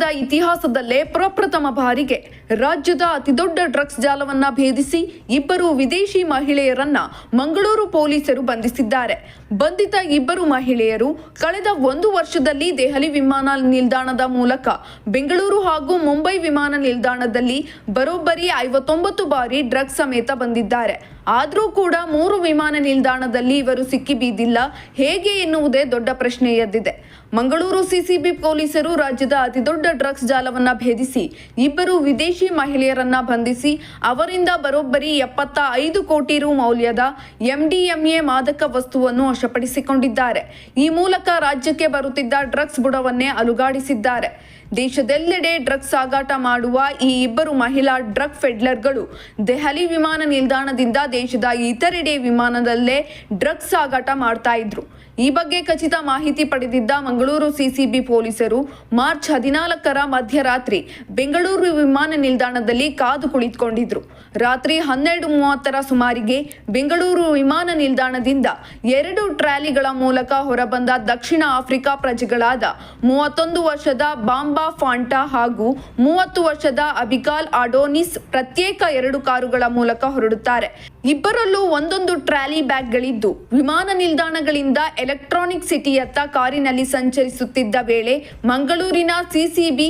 ಕರ್ನಾಟಕದ ಇತಿಹಾಸದಲ್ಲೇ ಪ್ರಪ್ರಥಮ ಬಾರಿಗೆ ರಾಜ್ಯದ ಅತಿದೊಡ್ಡ ಡ್ರಗ್ಸ್ ಜಾಲವನ್ನ ಭೇದಿಸಿ ಇಬ್ಬರು ವಿದೇಶಿ ಮಹಿಳೆಯರನ್ನ ಮಂಗಳೂರು ಪೊಲೀಸರು ಬಂಧಿಸಿದ್ದಾರೆ. ಬಂಧಿತ ಇಬ್ಬರು ಮಹಿಳೆಯರು ಕಳೆದ ಒಂದು ವರ್ಷದಲ್ಲಿ ದೆಹಲಿ ವಿಮಾನ ನಿಲ್ದಾಣದ ಮೂಲಕ ಬೆಂಗಳೂರು ಹಾಗೂ ಮುಂಬೈ ವಿಮಾನ ನಿಲ್ದಾಣದಲ್ಲಿ ಬರೋಬ್ಬರಿ ಐವತ್ತೊಂಬತ್ತು ಬಾರಿ ಡ್ರಗ್ಸ್ ಸಮೇತ ಬಂದಿದ್ದಾರೆ. ಆದರೂ ಕೂಡ ಮೂರು ವಿಮಾನ ನಿಲ್ದಾಣದಲ್ಲಿ ಇವರು ಸಿಕ್ಕಿಬೀದಿಲ್ಲ ಹೇಗೆ ಎನ್ನುವುದೇ ದೊಡ್ಡ ಪ್ರಶ್ನೆ ಎದ್ದಿದೆ. ಮಂಗಳೂರು ಸಿಸಿಬಿ ಪೊಲೀಸರು ರಾಜ್ಯದ ಅತಿದೊಡ್ಡ ಡ್ರಗ್ಸ್ ಜಾಲವನ್ನ ಭೇದಿಸಿ, ಇಬ್ಬರು ವಿದೇಶಿ ಮಹಿಳೆಯರನ್ನ ಬಂಧಿಸಿ, ಅವರಿಂದ ಬರೋಬ್ಬರಿ ಎಪ್ಪತ್ತ ಐದು ಕೋಟಿ ರು ಮೌಲ್ಯದ ಎಂಡಿಎಂಎ ಮಾದಕ ವಸ್ತುವನ್ನು ವಶಪಡಿಸಿಕೊಂಡಿದ್ದಾರೆ. ಈ ಮೂಲಕ ರಾಜ್ಯಕ್ಕೆ ಬರುತ್ತಿದ್ದ ಡ್ರಗ್ಸ್ ಬುಡವನ್ನೇ ಅಲುಗಾಡಿಸಿದ್ದಾರೆ. ದೇಶದೆಲ್ಲೆಡೆ ಡ್ರಗ್ಸ್ ಸಾಗಾಟ ಮಾಡುವ ಈ ಇಬ್ಬರು ಮಹಿಳಾ ಡ್ರಗ್ ಫೆಡ್ಲರ್ಗಳು ದೆಹಲಿ ವಿಮಾನ ನಿಲ್ದಾಣದಿಂದ ದೇಶದ ಇತರೆಡೆ ವಿಮಾನದಲ್ಲೇ ಡ್ರಗ್ಸ್ ಸಾಗಾಟ ಮಾಡ್ತಾ ಇದ್ರು. ಈ ಬಗ್ಗೆ ಖಚಿತ ಮಾಹಿತಿ ಪಡೆದಿದ್ದ ಮಂಗಳೂರು ಸಿಸಿಬಿ ಪೊಲೀಸರು ಮಾರ್ಚ್ ಹದಿನಾಲ್ಕರ ಮಧ್ಯರಾತ್ರಿ ಬೆಂಗಳೂರು ವಿಮಾನ ನಿಲ್ದಾಣದಲ್ಲಿ ಕಾದು ಕುಳಿತುಕೊಂಡಿದ್ರು. ರಾತ್ರಿ ಹನ್ನೆರಡು ಮೂವತ್ತರ ಸುಮಾರಿಗೆ ಬೆಂಗಳೂರು ವಿಮಾನ ನಿಲ್ದಾಣದಿಂದ ಎರಡು ಟ್ರಾಲಿಗಳ ಮೂಲಕ ಹೊರಬಂದ ದಕ್ಷಿಣ ಆಫ್ರಿಕಾ ಪ್ರಜೆಗಳಾದ ಮೂವತ್ತೊಂದು ವರ್ಷದ ಬಾಂಬಾ ಫಾಂಟಾ ಹಾಗೂ ಮೂವತ್ತು ವರ್ಷದ ಅಬಿಕಾಲ್ ಅಡೋನಿಸ್ ಪ್ರತ್ಯೇಕ ಎರಡು ಕಾರುಗಳ ಮೂಲಕ ಹೊರಡುತ್ತಾರೆ. ಇಬ್ಬರಲ್ಲೂ ಒಂದೊಂದು ಟ್ರಾಲಿ ಬ್ಯಾಗ್ಗಳಿದ್ದು. ವಿಮಾನ ನಿಲ್ದಾಣಗಳಿಂದ ಎಲೆಕ್ಟ್ರಾನಿಕ್ ಸಿಟಿಯತ್ತ ಕಾರಿನಲ್ಲಿ ಸಂಚರಿಸುತ್ತಿದ್ದ ವೇಳೆ ಮಂಗಳೂರಿನ CCB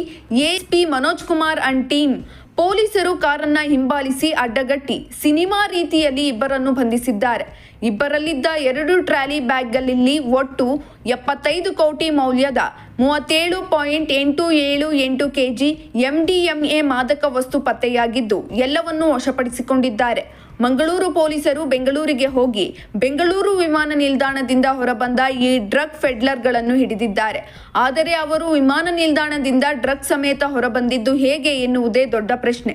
SP Manoj Kumar and team ಪೊಲೀಸರು ಕಾರನ್ನ ಹಿಂಬಾಲಿಸಿ ಅಡ್ಡಗಟ್ಟಿ ಸಿನಿಮಾ ರೀತಿಯಲ್ಲಿ ಇಬ್ಬರನ್ನು ಬಂಧಿಸಿದ್ದಾರೆ. ಇಬ್ಬರಲ್ಲಿದ್ದ ಎರಡು ಟ್ರಾಲಿ ಬ್ಯಾಗ್ಗಳಲ್ಲಿ ಒಟ್ಟು ಎಪ್ಪತ್ತೈದು ಕೋಟಿ ಮೌಲ್ಯದ ಮೂವತ್ತೇಳು ಪಾಯಿಂಟ್ ಎಂಟು ಏಳು ಎಂಟು ಕೆಜಿ ಎಂಡಿಎಂಎ ಮಾದಕ ವಸ್ತು ಪತ್ತೆಯಾಗಿದ್ದು, ಎಲ್ಲವನ್ನೂ ವಶಪಡಿಸಿಕೊಂಡಿದ್ದಾರೆ. ಮಂಗಳೂರು ಪೊಲೀಸರು ಬೆಂಗಳೂರಿಗೆ ಹೋಗಿ ಬೆಂಗಳೂರು ವಿಮಾನ ನಿಲ್ದಾಣದಿಂದ ಹೊರಬಂದ ಈ ಡ್ರಗ್ ಫೆಡ್ಲರ್ಗಳನ್ನು ಹಿಡಿದಿದ್ದಾರೆ. ಆದರೆ ಅವರು ವಿಮಾನ ನಿಲ್ದಾಣದಿಂದ ಡ್ರಗ್ ಸಮೇತ ಹೊರಬಂದಿದ್ದು ಹೇಗೆ ಎನ್ನುವುದೇ ದೊಡ್ಡ ಪ್ರಶ್ನೆ.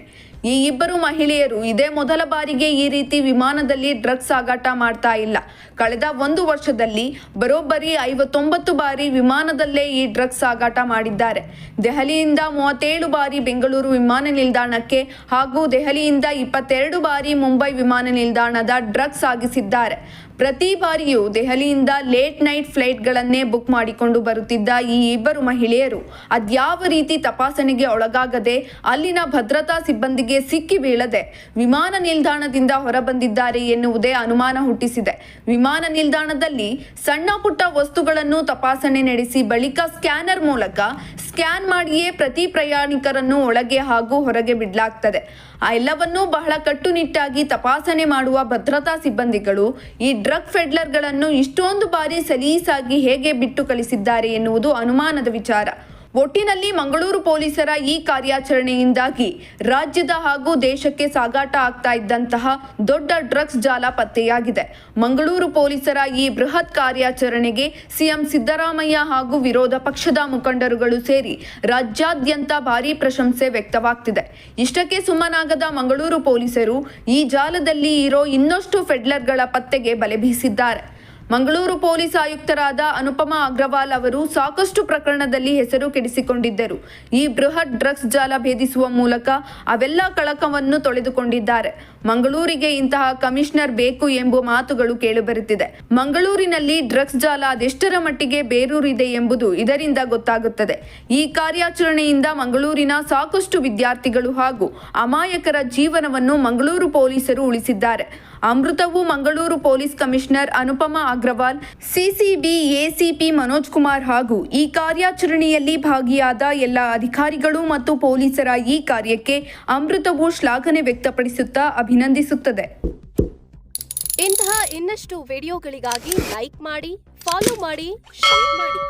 ಈ ಇಬ್ಬರು ಮಹಿಳೆಯರು ಇದೇ ಮೊದಲ ಬಾರಿಗೆ ಈ ರೀತಿ ವಿಮಾನದಲ್ಲಿ ಡ್ರಗ್ಸ್ ಸಾಗಾಟ ಮಾಡ್ತಾ ಇಲ್ಲ. ಕಳೆದ ಒಂದು ವರ್ಷದಲ್ಲಿ ಬರೋಬ್ಬರಿ ಐವತ್ತೊಂಬತ್ತು ಬಾರಿ ವಿಮಾನದಲ್ಲೇ ಈ ಡ್ರಗ್ಸ್ ಸಾಗಾಟ ಮಾಡಿದ್ದಾರೆ. ದೆಹಲಿಯಿಂದ ಮೂವತ್ತೇಳು ಬಾರಿ ಬೆಂಗಳೂರು ವಿಮಾನ ನಿಲ್ದಾಣಕ್ಕೆ ಹಾಗೂ ದೆಹಲಿಯಿಂದ ಇಪ್ಪತ್ತೆರಡು ಬಾರಿ ಮುಂಬೈ ವಿಮಾನ ನಿಲ್ದಾಣದ ಡ್ರಗ್ಸ್ ಸಾಗಿಸಿದ್ದಾರೆ. ಪ್ರತಿ ಬಾರಿಯೂ ದೆಹಲಿಯಿಂದ ಲೇಟ್ ನೈಟ್ ಫ್ಲೈಟ್ಗಳನ್ನೇ ಬುಕ್ ಮಾಡಿಕೊಂಡು ಬರುತ್ತಿದ್ದ ಈ ಇಬ್ಬರು ಮಹಿಳೆಯರು ಅದ್ಯಾವ ರೀತಿ ತಪಾಸಣೆಗೆ ಒಳಗಾಗದೆ ಅಲ್ಲಿನ ಭದ್ರತಾ ಸಿಬ್ಬಂದಿಗೆ ಸಿಕ್ಕಿ ಬೀಳದೆ ವಿಮಾನ ನಿಲ್ದಾಣದಿಂದ ಹೊರಬಂದಿದ್ದಾರೆ ಎನ್ನುವುದೇ ಅನುಮಾನ ಹುಟ್ಟಿಸಿದೆ. ವಿಮಾನ ನಿಲ್ದಾಣದಲ್ಲಿ ಸಣ್ಣ ಪುಟ್ಟ ವಸ್ತುಗಳನ್ನು ತಪಾಸಣೆ ನಡೆಸಿ ಬಳಿಕ ಸ್ಕ್ಯಾನರ್ ಮೂಲಕ ಸ್ಕ್ಯಾನ್ ಮಾಡಿಯೇ ಪ್ರತಿ ಪ್ರಯಾಣಿಕರನ್ನು ಒಳಗೆ ಹಾಗೂ ಹೊರಗೆ ಬಿಡಲಾಗ್ತದೆ. ಆ ಎಲ್ಲವನ್ನೂ ಬಹಳ ಕಟ್ಟುನಿಟ್ಟಾಗಿ ತಪಾಸಣೆ ಮಾಡುವ ಭದ್ರತಾ ಸಿಬ್ಬಂದಿಗಳು ಈ ಡ್ರಗ್ ಫೆಡ್ಲರ್ಗಳನ್ನು ಇಷ್ಟೊಂದು ಬಾರಿ ಸಲೀಸಾಗಿ ಹೇಗೆ ಬಿಟ್ಟು ಕಳಿಸಿದ್ದಾರೆ ಎನ್ನುವುದು ಅನುಮಾನದ ವಿಚಾರ. ಒಟ್ಟಿನಲ್ಲಿ ಮಂಗಳೂರು ಪೊಲೀಸರ ಈ ಕಾರ್ಯಾಚರಣೆಯಿಂದಾಗಿ ರಾಜ್ಯದ ಹಾಗೂ ದೇಶಕ್ಕೆ ಸಾಗಾಟ ಆಗ್ತಾ ಇದ್ದಂತಹ ದೊಡ್ಡ ಡ್ರಗ್ಸ್ ಜಾಲ ಪತ್ತೆಯಾಗಿದೆ. ಮಂಗಳೂರು ಪೊಲೀಸರ ಈ ಬೃಹತ್ ಕಾರ್ಯಾಚರಣೆಗೆ ಸಿಎಂ ಸಿದ್ದರಾಮಯ್ಯ ಹಾಗೂ ವಿರೋಧ ಪಕ್ಷದ ಮುಖಂಡರುಗಳು ಸೇರಿ ರಾಜ್ಯಾದ್ಯಂತ ಭಾರೀ ಪ್ರಶಂಸೆ ವ್ಯಕ್ತವಾಗ್ತಿದೆ. ಇಷ್ಟಕ್ಕೆ ಸುಮ್ಮನಾಗದ ಮಂಗಳೂರು ಪೊಲೀಸರು ಈ ಜಾಲದಲ್ಲಿ ಇರೋ ಇನ್ನಷ್ಟು ಫೆಡ್ಲರ್ಗಳ ಪತ್ತೆಗೆ ಬಲೆ ಬೀಸಿದ್ದಾರೆ. ಮಂಗಳೂರು ಪೊಲೀಸ್ ಆಯುಕ್ತರಾದ ಅನುಪಮಾ ಅಗ್ರವಾಲ್ ಅವರು ಸಾಕಷ್ಟು ಪ್ರಕರಣದಲ್ಲಿ ಹೆಸರು ಕೆಡಿಸಿಕೊಂಡಿದ್ದರು. ಈ ಬೃಹತ್ ಡ್ರಗ್ಸ್ ಜಾಲ ಭೇದಿಸುವ ಮೂಲಕ ಅವೆಲ್ಲ ಕಳಕವನ್ನು ತೊಳೆದುಕೊಂಡಿದ್ದಾರೆ. ಮಂಗಳೂರಿಗೆ ಇಂತಹ ಕಮಿಷನರ್ ಬೇಕು ಎಂಬ ಮಾತುಗಳು ಕೇಳಿಬರುತ್ತಿದೆ. ಮಂಗಳೂರಿನಲ್ಲಿ ಡ್ರಗ್ಸ್ ಜಾಲ ಅದೆಷ್ಟರ ಮಟ್ಟಿಗೆ ಬೇರೂರಿದೆ ಎಂಬುದು ಇದರಿಂದ ಗೊತ್ತಾಗುತ್ತದೆ. ಈ ಕಾರ್ಯಾಚರಣೆಯಿಂದ ಮಂಗಳೂರಿನ ಸಾಕಷ್ಟು ವಿದ್ಯಾರ್ಥಿಗಳು ಹಾಗೂ ಅಮಾಯಕರ ಜೀವನವನ್ನು ಮಂಗಳೂರು ಪೊಲೀಸರು ಉಳಿಸಿದ್ದಾರೆ. ಅಮೃತವು Mangaluru police commissioner Anupama Agrawal, CCB ACP Manoj Kumar ಹಾಗೂ ಈ ಕಾರ್ಯಾಚರಣೆಯಲ್ಲಿ ಭಾಗಿಯಾದ ಎಲ್ಲ ಅಧಿಕಾರಿಗಳು ಮತ್ತು ಪೊಲೀಸರ ಈ ಕಾರ್ಯಕ್ಕೆ ಅಮೃತವು ಶ್ಲಾಘನೆ ವ್ಯಕ್ತಪಡಿಸುತ್ತಾ ಅಭಿನಂದಿಸುತ್ತದೆ. ಇಂತಹ ಇನ್ನಷ್ಟು ವಿಡಿಯೋಗಳಿಗಾಗಿ ಲೈಕ್ ಮಾಡಿ, ಫಾಲೋ ಮಾಡಿ, ಶೇರ್ ಮಾಡಿ.